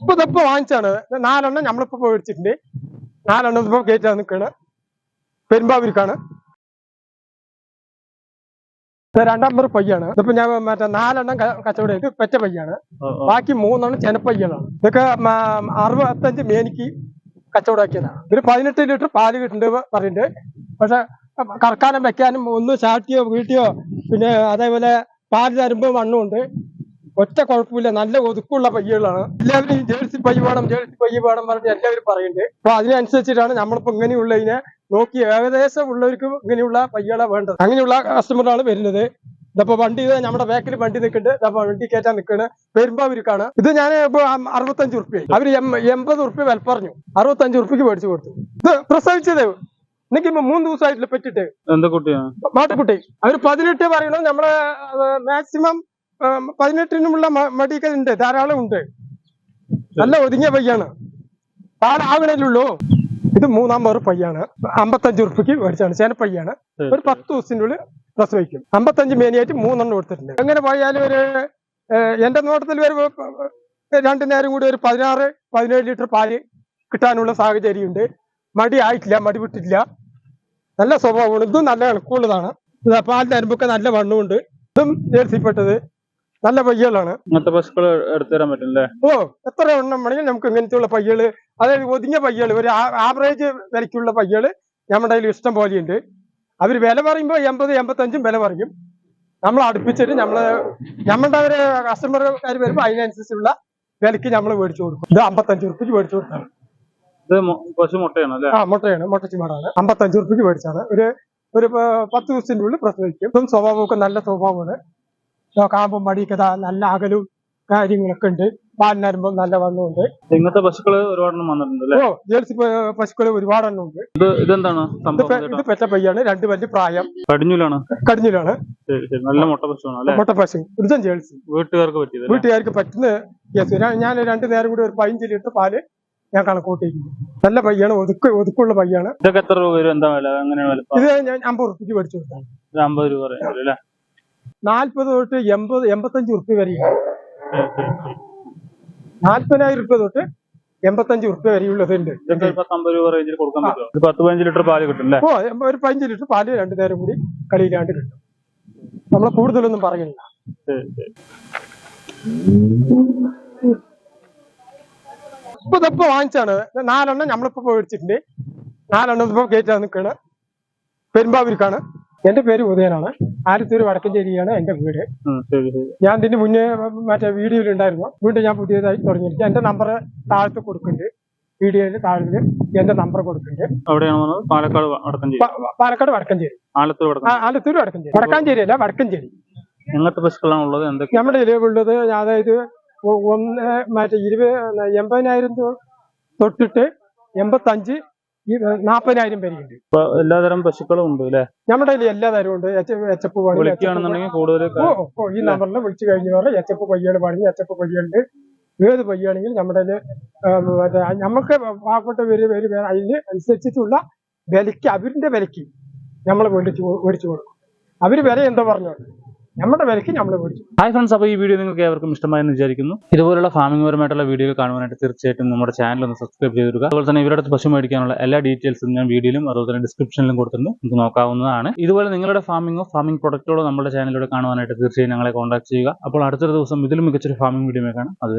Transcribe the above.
ഇപ്പൊ ഇതൊക്കെ വാങ്ങിച്ചാണ്. നാലെണ്ണം നമ്മളിപ്പോ മേടിച്ചിട്ടുണ്ട് നാലെണ്ണം ഇപ്പൊ കയറ്റാൻ നിൽക്കാണ്. പെരുമ്പാവൂർക്കാണ്. രണ്ടാം പേർ പയ്യാണ്. ഇതിപ്പോ ഞാൻ മറ്റേ നാലെണ്ണം കച്ചവടം ചെയ്ത് പെറ്റ പയ്യാണ്. ബാക്കി മൂന്നെണ്ണം ചെനപ്പയ്യാണ് ഇതൊക്കെ അറുപത്തഞ്ച് മേനിക്ക് കച്ചവടമാക്കിയതാണ്. ഇതിന് പതിനെട്ട് ലിറ്റർ പാൽ കിട്ടുന്നുണ്ട് പറയുന്നുണ്ട് പക്ഷെ കറക്കാനും വെക്കാനും ഒന്ന് ചാട്ടിയോ വീട്ടിയോ പിന്നെ അതേപോലെ പാൽ തരുമ്പോ മണ്ണുണ്ട്. ഒറ്റ കുഴപ്പമില്ല. നല്ല ഒതുക്കുള്ള പയ്യകളാണ്. എല്ലാവരും ഈ ജേഴ്സി പയ്യ വേണം ജേഴ്സി പയ്യ വേണം പറഞ്ഞിട്ട് എല്ലാവരും പറയുന്നുണ്ട്. അപ്പൊ അതിനനുസരിച്ചിട്ടാണ് നമ്മളിപ്പോ ഇങ്ങനെയുള്ളതിനെ നോക്കി ഏകദേശം ഉള്ളവർക്ക് ഇങ്ങനെയുള്ള പയ്യകളെ വേണ്ടത്. അങ്ങനെയുള്ള കസ്റ്റമറാണ് വരുന്നത്. ഇതപ്പോ വണ്ടി നമ്മുടെ ബാക്കിൽ വണ്ടി നിൽക്കുന്നുണ്ട്. ഇതപ്പോ വണ്ടി കയറ്റാൻ നിൽക്കുന്നത് വരുമ്പോ അവർക്കാണ് ഇത് ഞാൻ ഇപ്പൊ അറുപത്തഞ്ച് ഉറുപ്പ്യ അവർ എൺപത് ഉറുപ്പ്യ വില പറഞ്ഞു അറുപത്തഞ്ച് ഉറുപ്പ്യക്ക് മേടിച്ചു കൊടുത്തു. ഇത് പ്രസവിച്ചത് എനിക്ക് മൂന്ന് ദിവസമായിട്ടില്ല പെറ്റിട്ട് എന്താ കുട്ടിയാ? മാട്ടുക്കുട്ടി അവർ പതിനെട്ട് പറയണു നമ്മളെ മാക്സിമം പതിനെട്ടിനുമുള്ള മടിയൊക്കെ ഉണ്ട് ധാരാളം ഉണ്ട്. നല്ല ഒതുങ്ങിയ പയ്യാണ്. പാലാകണേലുള്ളൂ ഇത് മൂന്നാം പവർ പയ്യാണ്. അമ്പത്തഞ്ച് ഉറുപ്പിക്ക് മേടിച്ചാണ്. ചേനപ്പയ്യാണ് ഒരു പത്ത് ദിവസത്തിന്റെ ഉള്ളിൽ പ്രസവിക്കും അമ്പത്തഞ്ച് മേനിയായിട്ട് മൂന്നെണ്ണം കൊടുത്തിട്ടുണ്ട്. എങ്ങനെ പോയാലും ഒരു എന്റെ നോട്ടത്തിൽ ഒരു രണ്ടു നേരം കൂടി ഒരു പതിനാറ് പതിനേഴ് ലിറ്റർ പാൽ കിട്ടാനുള്ള സാഹചര്യം ഉണ്ട് മടി ആയിട്ടില്ല മടി വിട്ടിട്ടില്ല. നല്ല സ്വഭാവമാണ്. ഇതും നല്ല ഇളക്കമുള്ളതാണ് ഇത് പാലിന്റെ അരുമ്പൊക്കെ നല്ല വണ്ണമുണ്ട്. ഇതും ജേഴ്സിപ്പെട്ടത് നല്ല പയ്യകളാണ്. ഇങ്ങനത്തെ പശുക്കൾ ഓ എത്ര എണ്ണം വേണമെങ്കിൽ നമുക്ക് ഇങ്ങനത്തെയുള്ള പയ്യകൾ അതായത് ഒതുങ്ങിയ പയ്യകൾ ഒരു ആവറേജ് വിലക്കുള്ള പയ്യകൾ നമ്മുടെ കയ്യിൽ ഇഷ്ടം പോലെയുണ്ട്. അവർ വില പറയുമ്പോൾ എൺപത് എൺപത്തഞ്ചും വില പറയും. നമ്മൾ അടുപ്പിച്ചിട്ട് നമ്മൾ നമ്മളുടെ അവർ കസ്റ്റമർക്കാർ വരുമ്പോൾ അതിനനുസരിച്ചുള്ള വിലക്ക് നമ്മൾ മേടിച്ചു കൊടുക്കും. ഇത് അമ്പത്തഞ്ച് ഉറുപ്പിക്ക് മേടിച്ചു കൊടുത്താണ്. ഇത് മൊ- പശു മുട്ടയാണ് അല്ലേ? ആ മുട്ടയാണ്. മുട്ടച്ചിമാടാണ് അമ്പത്തഞ്ച് ഉറുപ്പിക്ക് മേടിച്ചാണ്. ഒരു ഒരു പത്ത് ദിവസത്തിന്റെ ഉള്ളിൽ പ്രസവിക്കും. ഇതും സ്വഭാവമൊക്കെ നല്ല സ്വഭാവമാണ്. കാമ്പും മടിയൊക്കെ നല്ല അകലും കാര്യങ്ങളൊക്കെ ഉണ്ട്. പാലിനരുമ്പം നല്ല വണ്ണമുണ്ട് ഇങ്ങനത്തെ പശുക്കൾ ഒരുപാടെണ്ണം വന്നിട്ടുണ്ട് ഓ ജേഴ്സി പശുക്കൾ ഒരുപാടെണ്ണം ഉണ്ട്. ഇത് ഇതെന്താണ് ഇത് പെറ്റ പയ്യാണ്. രണ്ട് വലിയ പ്രായം. കടിഞ്ഞൂലാണ്? കടിഞ്ഞൂലാണ്. നല്ല മുട്ട പശുവാണ് മുട്ട പശു. ഇതും ജേഴ്സി. വീട്ടുകാർക്ക് പറ്റിയത്? വീട്ടുകാർക്ക് പറ്റുന്ന ഞാൻ രണ്ടു നേരം കൂടി ഒരു പതിനഞ്ച് ലിറ്റർ പാൽ ഞാൻ കണക്കൂട്ടിയിരിക്കുന്നു നല്ല പയ്യാണ് ഒതുക്ക് ഒതുക്കുള്ള പയ്യാണ്. ഇതൊക്കെ എത്ര രൂപ വരും? എന്താ വില? എങ്ങനെയാണ് ഇത് ഞാൻ അമ്പത് ഉറുപ്പിക്ക് മേടിച്ചു കൊടുത്താണ് ഇത് അമ്പത് രൂപ പറയുന്നത് അല്ലേ? നാല്പത് തൊട്ട് എൺപത് എൺപത്തഞ്ച് ഉറുപ്പ്യ വരെയാണ്. നാല്പതിനായിരം ഉറുപ്പ്യ തൊട്ട് എൺപത്തഞ്ച് റുപ്യ വരെയുള്ളതുണ്ട് ഇതൊക്കെ ഒരു പത്ത് അമ്പത് രൂപ റേഞ്ചിൽ കൊടുക്കാൻ പറ്റും. ഒരു പത്ത് പതിനഞ്ച് ലിറ്റർ പാൽ കിട്ടും അല്ലേ? ഓ ഒരു പതിനഞ്ച് ലിറ്റർ പാൽ രണ്ടു നേരം കൂടി കളിയിലാണ്ട് കിട്ടും. നമ്മൾ കൂടുതലൊന്നും പറയുന്നില്ല. ഇപ്പൊ ഇതിപ്പോ വാങ്ങിച്ചാണ് നാലെണ്ണം നമ്മളിപ്പോ മേടിച്ചിട്ടുണ്ട്. നാലെണ്ണം ഇപ്പൊ കയറ്റാൻ നിൽക്കാണ് പെരുമ്പാവൂർക്കാണ്. എന്റെ പേര് ഉദയനാണ്. ആലത്തൂർ വടക്കഞ്ചേരിയാണ് എന്റെ വീട്. ഞാൻ ഇതിന് മുന്നേ മറ്റേ വീഡിയോയിൽ ഉണ്ടായിരുന്നു. വീണ്ടും ഞാൻ പുതിയതായി തുടങ്ങിയിരിക്കും എന്റെ നമ്പർ താഴത്ത് കൊടുക്കുന്നുണ്ട്. വീഡിയോയിൽ താഴത്ത് എന്റെ നമ്പർ കൊടുക്കുന്നുണ്ട്. അവിടെയാണ് പാലക്കാട് വടക്കഞ്ചേരി പാലക്കാട് വടക്കഞ്ചേരി ആലത്തൂർ വടക്കഞ്ചേരി ആലത്തൂർ വടക്കഞ്ചേരി വടക്കാഞ്ചേരി അല്ല വടക്കഞ്ചേരി എങ്ങനത്തെ പശുക്കളാണ് ഉള്ളത്? എന്തൊക്കെ നമ്മുടെ നിലവിലുള്ളത് അതായത് ഒന്ന് മറ്റേ ഇരുപത് എൺപതിനായിരം തൊട്ടിട്ട് എൺപത്തഞ്ച് നാപ്പതിനായിരം വരെയുണ്ട്. ഇപ്പൊ എല്ലാതരം പശുക്കളും ഉണ്ട് അല്ലേ നമ്മുടെ കയ്യിൽ എല്ലാ തരവും ഉണ്ട് എച്ചപ്പ് വിളിക്കുകയാണെന്നുണ്ടെങ്കിൽ കൂടുതൽ ഈ നമ്പറിൽ വിളിച്ചു കഴിഞ്ഞു പറഞ്ഞാൽ എച്ചപ്പ് എഫ് പയ്യാണ് എച്ചപ്പ് പയ്യുണ്ട്. ഏത് പയ്യാണെങ്കിലും നമ്മുടെ മറ്റേ നമുക്ക് പാവപ്പെട്ട പേര് പേര് അതിന് അനുസരിച്ചിട്ടുള്ള വിലയ്ക്ക് അവരിന്റെ വിലയ്ക്ക് നമ്മൾ മേടിച്ചു മേടിച്ചു കൊടുക്കും. അവർ വില എന്താ പറഞ്ഞോട്ടെ നമ്മുടെ വിലയ്ക്ക് നമ്മൾ മേടിച്ചു. ഹായ് ഫ്രണ്ട്സ് അപ്പോൾ ഈ വീഡിയോ നിങ്ങൾക്ക് ഏവർക്കും ഇഷ്ടമായെന്ന് വിചാരിക്കുന്നു. ഇതുപോലുള്ള ഫാമിംഗ് പരമായിട്ടുള്ള വീഡിയോ കാണുവാനായിട്ട് തീർച്ചയായിട്ടും നമ്മുടെ ചാനൽ ഒന്ന് സബ്സ്ക്രൈബ് ചെയ്തിരിക്കുക. അതുപോലെ തന്നെ ഇവരുടെ അടുത്ത് പശു മേടിക്കാനുള്ള എല്ലാ ഡീറ്റെയിൽസും ഞാൻ വീഡിയോയിലും അതുപോലെ തന്നെ ഡിസ്ക്രിപ്ഷനിലും കൊടുത്തിട്ടുണ്ട്. നിങ്ങൾക്ക് നോക്കാവുന്നതാണ്. ഇതുപോലെ നിങ്ങളുടെ ഫാമിംഗോ ഫാമിംഗ് പ്രൊഡക്റ്റുകളോ നമ്മുടെ ചാനലിലൂടെ കാണുവാനായിട്ട് തീർച്ചയായും ഞങ്ങളെ കോൺടാക്ട് ചെയ്യുക. അപ്പോൾ അടുത്തൊരു ദിവസം ഇതിലും മികച്ചൊരു ഫാമിംഗ് വീഡിയോ കാണാം. അത്